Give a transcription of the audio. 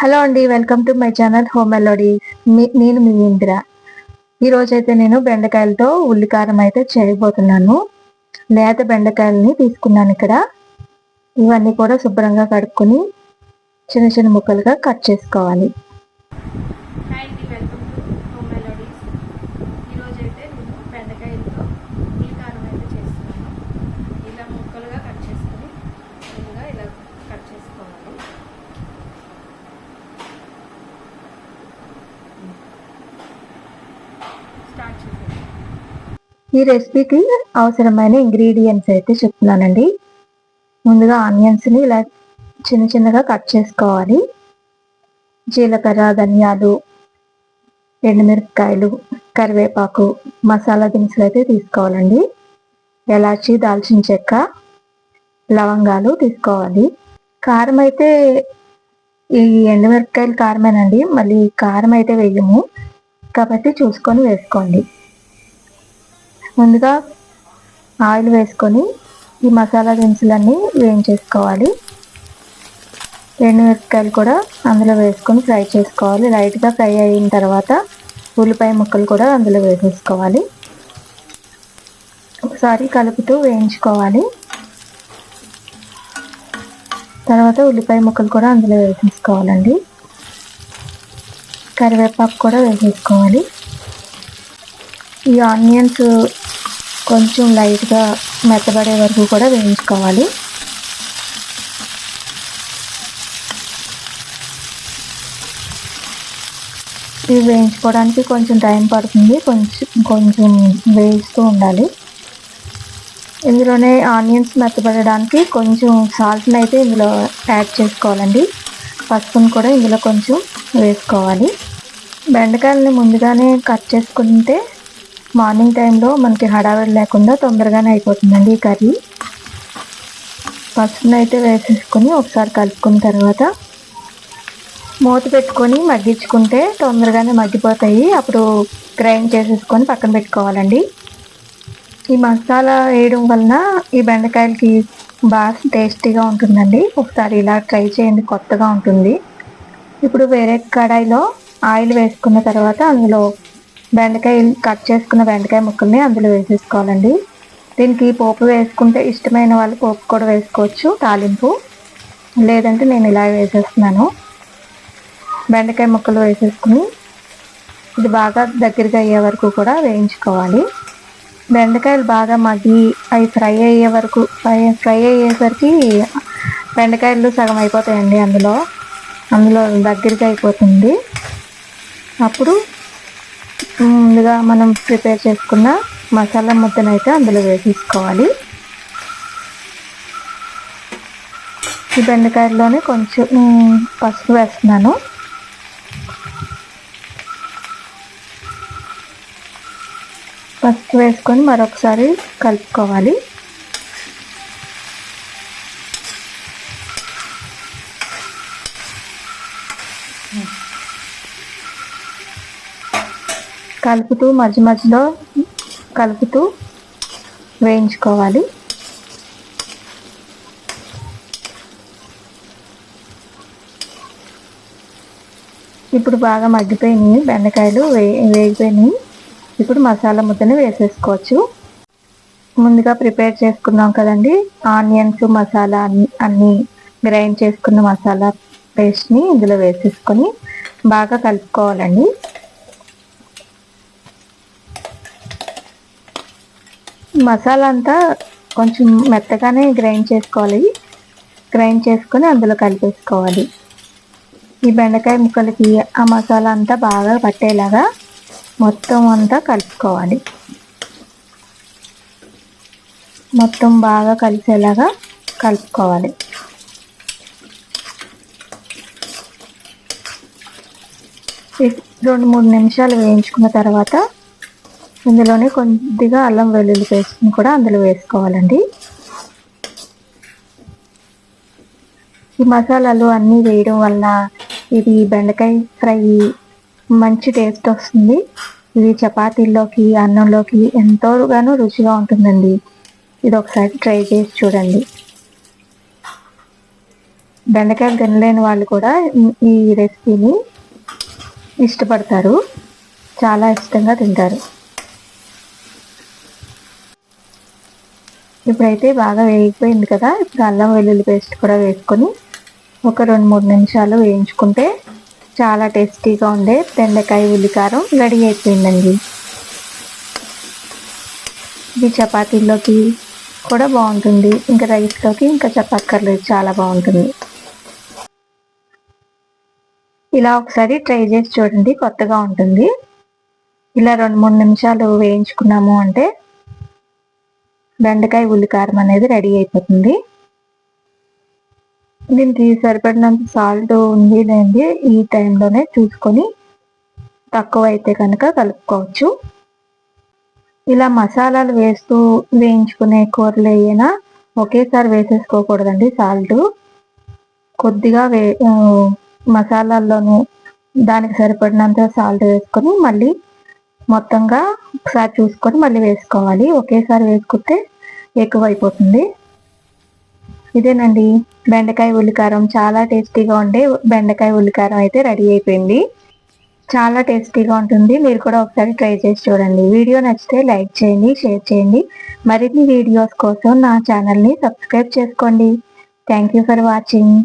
Hello అండి welcome to my channel home melody. నేను మీ ఇందిర. ఈ అయితే నేను బెండకాయలతో ఉల్లికారం అయితే చేయబోతున్నాను. లేత బెండకాయలని తీసుకున్నాను ఇక్కడ. ఇవన్నీ కూడా శుభ్రంగా కడుక్కొని చిన్న చిన్న ముక్కలుగా కట్ చేసుకోవాలి హాయ్ అండి వెల్కమ్ టు హోమ్ మెలోడీస్ ఈరోజు అయితే నేను బెండకాయలతో ఉల్లికారం అయితే చేస్తున్నాను ఇలా ముక్కలుగా కట్ చేసుకొని ముందుగా ఇలా కట్ చేసుకోవాలి స్టార్ట్ చేసేది ఈ రెసిపీకి అవసరమైన ఇంగ్రీడియంట్స్ అయితే చెప్తున్నానండి. ముందుగా ఆనియన్స్ని ఇలా చిన్న చిన్నగా కట్ చేసుకోవాలి. జీలకర్ర ధనియాలు ఎండుమిరపకాయలు కరివేపాకు మసాలా దినుసులు అయితే తీసుకోవాలండి. ఎలాచి దాల్చిన చెక్క లవంగాలు తీసుకోవాలి. కారం అయితే ఈ ఎండుమిరపకాయలు కారమేనండి. మళ్ళీ కారం అయితే వేయము. కాబట్టి చూసుకొని వేసుకోండి. ముందుగా ఆయిల్ వేసుకొని ఈ మసాలా దినుసులన్నీ వేయించేసుకోవాలి. మిరపకాయలు కూడా అందులో వేసుకొని ఫ్రై చేసుకోవాలి. లైట్గా ఫ్రై అయిన తర్వాత ఉల్లిపాయ ముక్కలు కూడా అందులో వేసేసుకోవాలి. ఒకసారి కలుపుతూ వేయించుకోవాలి. తర్వాత ఉల్లిపాయ ముక్కలు కూడా అందులో వేసేసుకోవాలండి. కరివేపాకు కూడా వేసేసుకోవాలి. ఈ ఆనియన్స్ కొంచెం లైట్గా మెత్తబడే వరకు కూడా వేయించుకోవాలి. ఇవి వేయించుకోవడానికి కొంచెం టైం పడుతుంది. కొంచెం కొంచెం వేయిస్తూ ఉండాలి. ఇందులోనే ఆనియన్స్ మెత్తబడడానికి కొంచెం సాల్ట్ని అయితే ఇందులో యాడ్ చేసుకోవాలండి. పసుపును కూడా ఇందులో కొంచెం వేసుకోవాలి. బెండకాయలని ముందుగానే కట్ చేసుకుంటే మార్నింగ్ టైంలో మనకి హడావిడి లేకుండా తొందరగానే అయిపోతుందండి ఈ కర్రీ. పసుపును అయితే వేసేసుకొని ఒకసారి కలుపుకున్న తర్వాత మూత పెట్టుకొని మగ్గించుకుంటే తొందరగానే మగ్గిపోతాయి. అప్పుడు గ్రైండ్ చేసేసుకొని పక్కన పెట్టుకోవాలండి. ఈ మసాలా వేయడం వలన ఈ బెండకాయలకి బాగా టేస్టీగా ఉంటుందండి. ఒకసారి ఇలా ట్రై చేయండి కొత్తగా ఉంటుంది. ఇప్పుడు వేరే కడాయిలో ఆయిల్ వేసుకున్న తర్వాత అందులో బెండకాయ కట్ చేసుకున్న బెండకాయ ముక్కల్ని అందులో వేసేసుకోవాలండి. దీనికి పోపు వేసుకుంటే ఇష్టమైన వాళ్ళు పోపు కూడా వేసుకోవచ్చు తాలింపు. లేదంటే నేను ఇలా వేసేస్తున్నాను. బెండకాయ ముక్కలు వేసేసుకుని ఇది బాగా దగ్గరగా అయ్యే వరకు కూడా వేయించుకోవాలి. బెండకాయలు బాగా మగ్గి అవి ఫ్రై అయ్యే వరకు ఫ్రై ఫ్రై అయ్యేసరికి బెండకాయలు సగం అయిపోతాయండి అందులో. అందులో దగ్గరగా అయిపోతుంది. అప్పుడు ముందుగా మనం ప్రిపేర్ చేసుకున్న మసాలా ముద్దను అయితే అందులో వేసేసుకోవాలి. ఈ బెండకాయల్లోనే కొంచెం పసుపు వేస్తున్నాను. పసుపు వేసుకొని మరొకసారి కలుపుకోవాలి. కలుపుతూ మధ్య మధ్యలో కలుపుతూ వేయించుకోవాలి. ఇప్పుడు బాగా మగ్గిపోయినాయి బెండకాయలు వే వేగిపోయినాయి. ఇప్పుడు మసాలా ముద్దని వేసేసుకోవచ్చు. ముందుగా ప్రిపేర్ చేసుకున్నాం కదండి ఆనియన్స్ మసాలా అన్ని అన్ని గ్రైండ్ చేసుకున్న మసాలా పేస్ట్ని ఇందులో వేసేసుకొని బాగా కలుపుకోవాలండి. మసాలా అంతా కొంచెం మెత్తగానే గ్రైండ్ చేసుకోవాలి. గ్రైండ్ చేసుకొని అందులో కలిపేసుకోవాలి. ఈ బెండకాయ ముక్కలకి ఆ మసాలా అంతా బాగా పట్టేలాగా మొత్తం అంతా కలుపుకోవాలి. మొత్తం బాగా కలిసేలాగా కలుపుకోవాలి. రెండు మూడు నిమిషాలు వేయించుకున్న తర్వాత ఇందులోనే కొద్దిగా అల్లం వెల్లుల్లి పేస్ట్ని కూడా అందులో వేసుకోవాలండి. ఈ మసాలాలు అన్నీ వేయడం వల్ల ఇది బెండకాయ ఫ్రై మంచి టేస్ట్ వస్తుంది. ఇది చపాతీల్లోకి అన్నంలోకి ఎంతోగానో రుచిగా ఉంటుందండి. ఇది ఒకసారి ట్రై చేసి చూడండి. బెండకాయలు తినలేని వాళ్ళు కూడా ఈ రెసిపీని ఇష్టపడతారు. చాలా ఇష్టంగా తింటారు. ఇప్పుడైతే బాగా వేగిపోయింది కదా. ఇప్పుడు అల్లం వెల్లుల్లి పేస్ట్ కూడా వేసుకొని ఒక రెండు మూడు నిమిషాలు వేయించుకుంటే చాలా టేస్టీగా ఉండే బెండకాయ ఉల్లికారం రెడీ అయిపోయిందండి. ఇది చపాతీల్లోకి కూడా బాగుంటుంది. ఇంకా రైస్లోకి ఇంకా చెప్పక్కర్లేదు చాలా బాగుంటుంది. ఇలా ఒకసారి ట్రై చేసి చూడండి కొత్తగా ఉంటుంది. ఇలా రెండు మూడు నిమిషాలు వేయించుకున్నాము అంటే బెండకాయ ఉల్లికారం అనేది రెడీ అయిపోతుంది. దీనికి సరిపడినంత సాల్ట్ ఉంది లేండి ఈ టైంలోనే చూసుకొని తక్కువ అయితే కనుక కలుపుకోవచ్చు. ఇలా మసాలాలు వేస్తూ వేయించుకునే కూరలు అయినా ఒకేసారి వేసేసుకోకూడదండి సాల్ట్. కొద్దిగా వే మసాలాల్లోనూ దానికి సరిపడినంత సాల్ట్ వేసుకొని మళ్ళీ మొత్తంగా ఒకసారి చూసుకొని మళ్ళీ వేసుకోవాలి. ఒకేసారి వేసుకుంటే ఎక్కువ అయిపోతుంది ఇదేనండి. బెండకాయ ఉల్లికారం. చాలా టేస్టీగా ఉండే బెండకాయ ఉల్లికారం అయితే రెడీ అయిపోయింది. చాలా టేస్టీగా ఉంటుంది. మీరు కూడా ఒకసారి ట్రై చేసి చూడండి. వీడియో నచ్చితే లైక్ చేయండి షేర్ చేయండి. మరిన్ని వీడియోస్ కోసం నా ఛానల్ని సబ్స్క్రైబ్ చేసుకోండి. Thank you for watching.